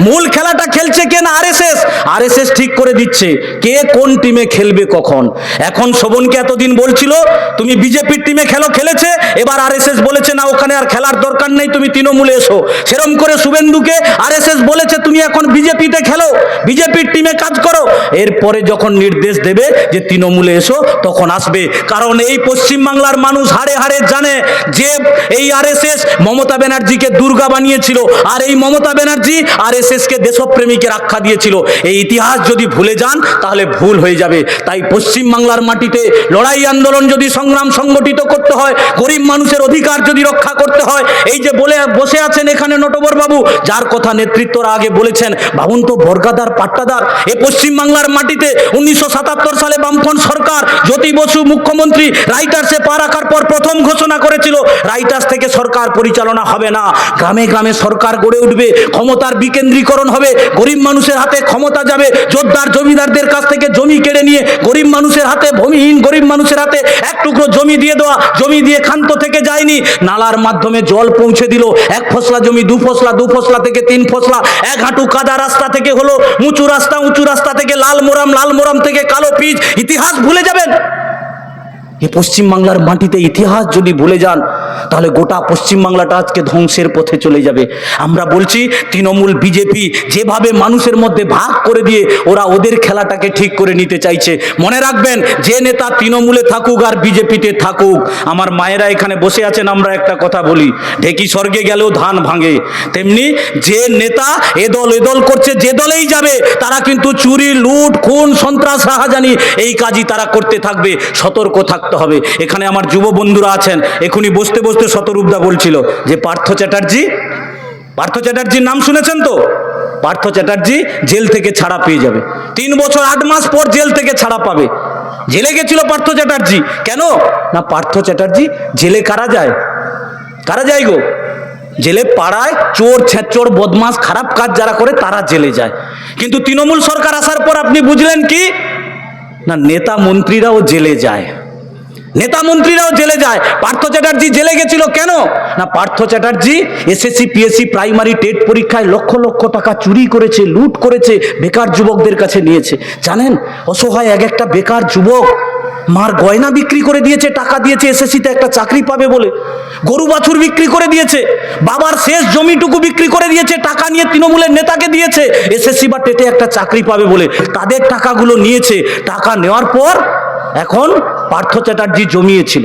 মূল খেলাটা খেলছে কে কেন আরএসএস? আরএসএস ঠিক করে দিচ্ছে। কে কোন টিমে খেলবে কখন? এখন শোভনকে এতদিন বলছিল, তুমি বিজেপির টিমে খেলো, খেলেছে, এবার আরএসএস বলেছে, না, ওখানে আর খেলার দরকার নেই, তুমি তৃণমূলে এসো। সেরম করে শুভেন্দুকে আরএসএস বলেছে, তুমি এখন বিজেপিতে খেলো, বিজেপির টিমে কাজ করো। এরপরে যখন নির্দেশ দেবে যে তৃণমূলে এসো, তখন আসবে। কারণ এই পশ্চিমবাংলার মানুষ হাড়ে হাড়ে জানে যে এই আরএসএস মমতা ব্যানার্জিকে দুর্গা বানিয়েছিল। আর এই মমতা ব্যানার্জি আরএসএসকে দেশপ্রেমীকে আখ্যা দিয়েছিল। এই ইতিহাস যদি ভুলে যান, তাহলে ভুল হয়ে যাবে। তাই পশ্চিমবাংলার মাটিতে লড়াই আন্দোলন যদি সংগ্রাম সংগঠিত করতে হয়, গরিব মানুষের অধিকার যদি রক্ষা করতে হয়, এই যে বলে, বসে আছেন এখানে নটবর বাবু, যার কথা নেতৃত্বরা আগে বলেছেন, ভাবুন তো বর্গাদার পাট্টাদার, এ পশ্চিমবাংলার মাটিতে উনিশশো সাতাত্তর সালে বামফ্রন্ট সরকার, জ্যোতি বসু মুখ্যমন্ত্রী, রাইটার্সে পা রাখার পর প্রথম ঘোষণা করেছিল, রাইটার্স থেকে সরকার পরিচালনা হবে না। গ্রামে গ্রামে সরকার গড়ে উঠবে, ক্ষমতার বিকেন্দ্রীকরণ হবে। গরিব মানুষের হাতে ক্ষমতা যাবে। জোরদার জমিদারদের কাছ থেকে জমি কেড়ে নিয়ে গরিব মানুষের হাতে ভূমিহীন গরিব মানুষের হাতে এক টুকরো জমি দিয়ে দেওয়া। জমি দিয়ে ক্ষান্ত থেকে যায়নি। নালার মাধ্যমে জল পৌঁছে দিল। এক ফসলা জমি, দু ফসলা দু ফসলা থেকে তিন ফসলা। এক হাঁটু কাদা রাস্তা থেকে হলো। উঁচু রাস্তা উঁচু রাস্তা থেকে লাল মোরাম লাল মোরাম থেকে কালো পিচ। ইতিহাস ভুলে যাবেন। এই পশ্চিমবাংলার মাটিতে ইতিহাস যদি ভুলে যান, তাহলে গোটা পশ্চিমবাংলাটা আজকে ধ্বংসের পথে চলে যাবে। আমরা বলছি, তৃণমূল, বিজেপি যেভাবে মানুষের মধ্যে ভাগ করে দিয়ে ওরা ওদের খেলাটাকে ঠিক করে নিতে চাইছে। মনে রাখবেন, যে নেতা তৃণমূলে থাকুক আর বিজেপিতে থাকুক, আমার মায়েরা এখানে বসে আছেন, আমরা একটা কথা বলি, ঢেকি স্বর্গে গেলেও ধান ভাঙে। তেমনি যে নেতা এ দল এ দল করছে, যে দলেই যাবে, তারা কিন্তু চুরি, লুট, খুন, সন্ত্রাস রাহাজানি এই কাজই তারা করতে থাকবে। সতর্ক থাকতে হবে। এখানে আমার যুব বন্ধুরা আছেন এখনই বসতে বসতে শতরূপদা বলছিল যে, পার্থ চ্যাটার্জি? পার্থ চ্যাটার্জির নাম শুনেছেন তো? পার্থ চ্যাটার্জি জেল থেকে ছাড়া পেয়ে যাবে। তিন বছর আট মাস পর জেল থেকে ছাড়া পাবে। জেলে গেছিল পার্থ চ্যাটার্জি। কেন? না, পার্থ চ্যাটার্জি জেলে কারা যায়? কারা যায় গো? জেলে পাড়ায় চোর, ছেচোর বদমাস খারাপ কাজ যারা করে তারা জেলে যায়। কিন্তু তৃণমূল সরকার আসার পর আপনি বুঝলেন কি? না, নেতা মন্ত্রীরাও জেলে যায়। নেতা মন্ত্রীরাও জেলে যায়। পার্থ চ্যাটার্জি জেলে গেছিল কেন? না, Partha Chatterjee SSC, PSC, primary TET পরীক্ষায় লক্ষ লক্ষ টাকা চুরি করেছে, লুট করেছে, বেকার যুবকদের কাছে নিয়েছে। জানেন? অসহায় এক একটা বেকার যুবক মার গয়না বিক্রি করে দিয়েছে, টাকা দিয়েছে, এসএসসিতে একটা চাকরি পাবে বলে। গরু বাছুর বিক্রি করে দিয়েছে, বাবার শেষ জমিটুকু বিক্রি করে দিয়েছে, টাকা নিয়ে তৃণমূলের নেতাকে দিয়েছে। এসএসসি বা টেটে একটা চাকরি পাবে বলে। তাদের টাকাগুলো নিয়েছে, টাকা নেওয়ার পর এখন পার্থ চ্যাটার্জি জমিয়েছিল।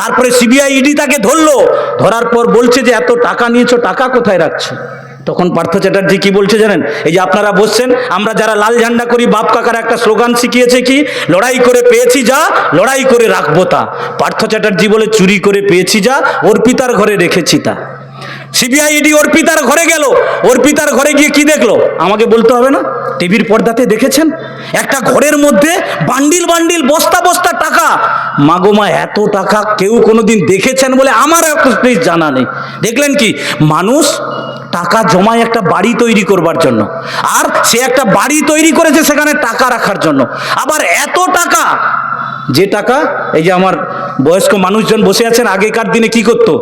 তারপরে সিবিআই ইডি তাকে ধরলো। ধরার পর বলছে যে, এত টাকা নিয়েছো, টাকা কোথায় রাখছো? তখন পার্থ চ্যাটার্জি কি বলছে জানেন? এই যে আপনারা বসছেন, আমরা যারা লাল ঝান্ডা করি, বাপ কাকার একটা স্লোগান শিখিয়েছে কি? লড়াই করে পেয়েছি যা, লড়াই করে রাখব তা। পার্থ চ্যাটার্জি বলে, চুরি করে পেয়েছি যা, অর্পিতার ঘরে রেখেছি তা। সিবিআই ইডি অর্পিতার ঘরে গেল। অর্পিতার ঘরে গিয়ে কি দেখল? আমাকে বলতে হবে না? টিভির পর্দাতে দেখেছেন? একটা ঘরের মধ্যে বান্ডিল বান্ডিল, বস্তা বস্তা টাকা। মাগোমা এত টাকা কেউ কোনোদিন দেখেছেন বলে আমার জানা নেই। দেখলেন কি? মানুষ টাকা জমায় একটা বাড়ি তৈরি করবার জন্য। আর সে একটা বাড়ি তৈরি করেছে সেখানে টাকা রাখার জন্য। আবার এত টাকা যে টাকা, এই যে আমার বয়স্ক মানুষজন বসে আছেন, আগেকার দিনে কি করতো?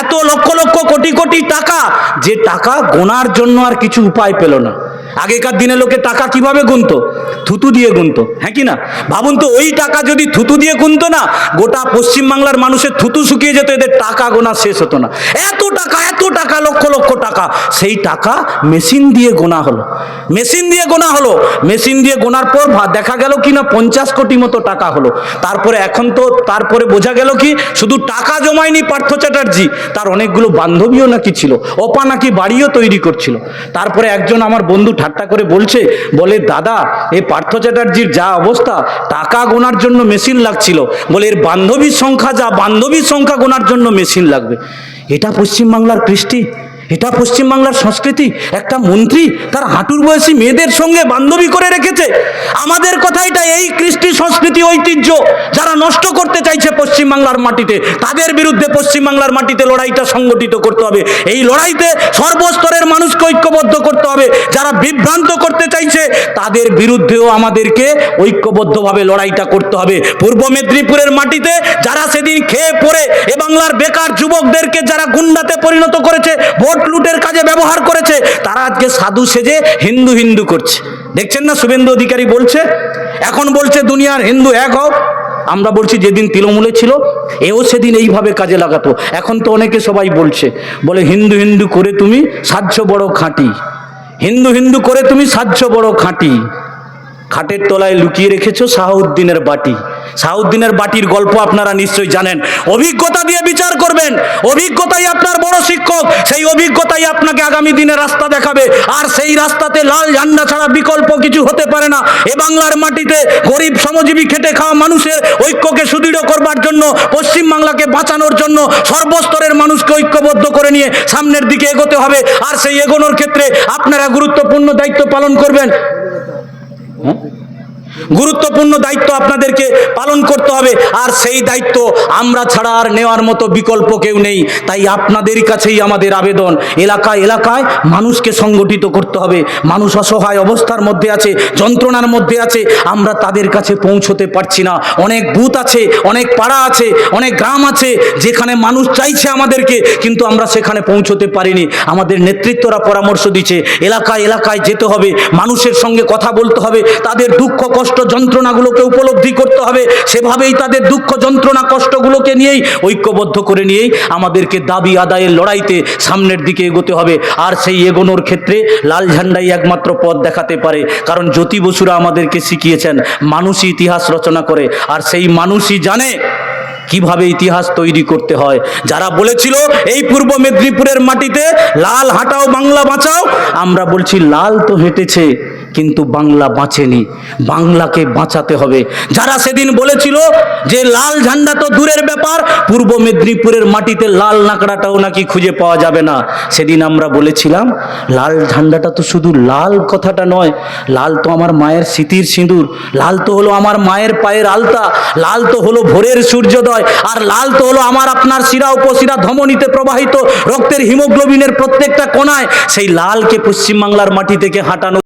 এত লক্ষ লক্ষ কোটি কোটি টাকা, যে টাকা গোনার জন্য আর কিছু উপায় পেল না। আগেকার দিনে লোকে টাকা কীভাবে গুনতো? থুতু দিয়ে গুনতো। হ্যাঁ কি না? ভাবুন তো, ওই টাকা যদি থুতু দিয়ে গুনতো না, গোটা পশ্চিমবাংলার মানুষের থুতু শুকিয়ে যেত, এদের টাকা গোনা শেষ হতো না। এত টাকা এত টাকা, লক্ষ লক্ষ টাকা, সেই টাকা মেশিন দিয়ে গোনা হলো। মেশিন দিয়ে গোনা হলো। মেশিন দিয়ে গোনার পর দেখা গেল কি না, পঞ্চাশ কোটি মতো টাকা হলো। তারপরে এখন তো, তারপরে বোঝা গেল কি, শুধু টাকা জমায়নি পার্থ চ্যাটার্জি, তার অনেকগুলো বান্ধবীও নাকি ছিল। অপা নাকি বাড়িও তৈরি করছিল। তারপরে একজন আমার বন্ধু ঠাট্টা করে বলছে, বলে, দাদা, এ পার্থ চ্যাটার্জির যা অবস্থা, টাকা গোনার জন্য মেশিন লাগছিল। বলে, এর বান্ধবীর সংখ্যা যা, বান্ধবীর সংখ্যা গোনার জন্য মেশিন লাগবে। এটা পশ্চিমবাংলার কৃষ্টি। এটা পশ্চিমবাংলার সংস্কৃতি। একটা মন্ত্রী তার হাঁটুর বয়সী মেয়েদের সঙ্গে বান্ধবী করে রেখেছে। আমাদের কথা এটা এই কৃষ্টি সংস্কৃতি ঐতিহ্য যারা নষ্ট করতে চাইছে পশ্চিমবাংলার মাটিতে, তাদের বিরুদ্ধে পশ্চিমবাংলার মাটিতে লড়াইটা সংগঠিত করতে হবে। এই লড়াইতে সর্বস্তরের মানুষকে ঐক্যবদ্ধ করতে হবে। যারা বিভ্রান্ত করতে চাইছে, তাদের বিরুদ্ধেও আমাদেরকে ঐক্যবদ্ধভাবে লড়াইটা করতে হবে। পূর্ব মেদিনীপুরের মাটিতে যারা সেদিন খেয়ে পড়ে, এ বাংলার বেকার যুবকদেরকে যারা গুন্ডাতে পরিণত করেছে, ভোট ভোট লুটের কাজে ব্যবহার করেছে। তারা আজকে সাধু সেজে হিন্দু হিন্দু করছে। দেখছেন না শুভেন্দু অধিকারী বলছে? এখন বলছে, দুনিয়ার হিন্দু এক হোক আমরা বলছি, যেদিন তৃণমূলে ছিল, এও সেদিন এইভাবে কাজে লাগাতো। এখন তো অনেকে সবাই বলছে, বলে, হিন্দু হিন্দু করে তুমি সাহায্য বড় খাঁটি। হিন্দু হিন্দু করে তুমি সাহায্য বড় খাঁটি। খাটের তলায় লুকিয়ে রেখেছো শাহউদ্দিনের বাটি। শাহউদ্দিনের বাটির গল্প আপনারা নিশ্চয়ই জানেন। অভিজ্ঞতা দিয়ে বিচার করবেন। অভিজ্ঞতাই আপনার বড় শিক্ষক। সেই অভিজ্ঞতাই আপনাকে আগামী দিনে রাস্তা দেখাবে। আর সেই রাস্তাতে লাল ঝান্ডা ছাড়া বিকল্প কিছু হতে পারে না। এ বাংলার মাটিতে গরিব শ্রমজীবী খেটে খাওয়া মানুষের ঐক্যকে সুদৃঢ় করবার জন্য, পশ্চিম বাংলাকে বাঁচানোর জন্য সর্বস্তরের মানুষকে ঐক্যবদ্ধ করে নিয়ে সামনের দিকে এগোতে হবে। আর সেই এগোনোর ক্ষেত্রে আপনারা গুরুত্বপূর্ণ দায়িত্ব পালন করবেন। ¿no? গুরুত্বপূর্ণ দায়িত্ব আপনাদেরকে পালন করতে হবে। আর সেই দায়িত্ব আমরা ছাড়া আর নেওয়ার মতো বিকল্প কেউ নেই। তাই আপনাদের কাছেই আমাদের আবেদন। এলাকায় এলাকায় মানুষকে সংগঠিত করতে হবে। মানুষ অসহায় অবস্থার মধ্যে আছে, যন্ত্রণার মধ্যে আছে। আমরা তাদের কাছে পৌঁছতে পারছি না। অনেক বুথ আছে, অনেক পাড়া আছে, অনেক গ্রাম আছে, যেখানে মানুষ চাইছে আমাদেরকে, কিন্তু আমরা সেখানে পৌঁছতে পারিনি। আমাদের নেতৃত্বরা পরামর্শ দিচ্ছে, এলাকায় এলাকায় যেতে হবে। মানুষের সঙ্গে কথা বলতে হবে। তাদের দুঃখ কষ্ট যন্ত্রণাগুলোকে উপলব্ধি করতে হবে। সেভাবেই তাদের দুঃখ যন্ত্রণা কষ্টগুলোকে নিয়েই ঐক্যবদ্ধ করে নিয়েই আমাদেরকে দাবি আদায়ের লড়াইতে সামনের দিকে এগোতে হবে। আর সেই এগোনোর ক্ষেত্রে লাল ঝান্ডাই একমাত্র পথ দেখাতে পারে। কারণ জ্যোতি বসুরা আমাদেরকে শিখিয়েছেন, মানুষই ইতিহাস রচনা করে। আর সেই মানুষই জানে কীভাবে ইতিহাস তৈরি করতে হয়। যারা বলেছিল, এই পূর্ব মেদিনীপুরের মাটিতে লাল হাঁটাও, বাংলা বাঁচাও, আমরা বলছি, লাল তো হেঁটেছে। কিন্তু বাংলা বাঁচেনি। বাংলাকে বাঁচাতে হবে। যারা সেদিন বলেছিল যে লাল ঝান্ডা তো দূরের ব্যাপার, পূর্ব মেদিনীপুরের মাটিতে লাল নাকড়াটাও নাকি খুঁজে পাওয়া যাবে না। সেদিন আমরা বলেছিলাম, লাল ঝান্ডাটা তো শুধু লাল কথাটা নয়, লাল তো আমার মায়ের স্মৃতির সিঁদুর, লাল তো হলো আমার মায়ের পায়ের আলতা, লাল তো হলো ভোরের সূর্যোদয়, আর লাল তো হলো আমার আপনার শিরা উপশিরা ধমনীতে প্রবাহিত রক্তের হিমোগ্লোবিনের প্রত্যেকটা কোনায়। সেই লালকে পশ্চিমবাংলার মাটি থেকে হাঁটানো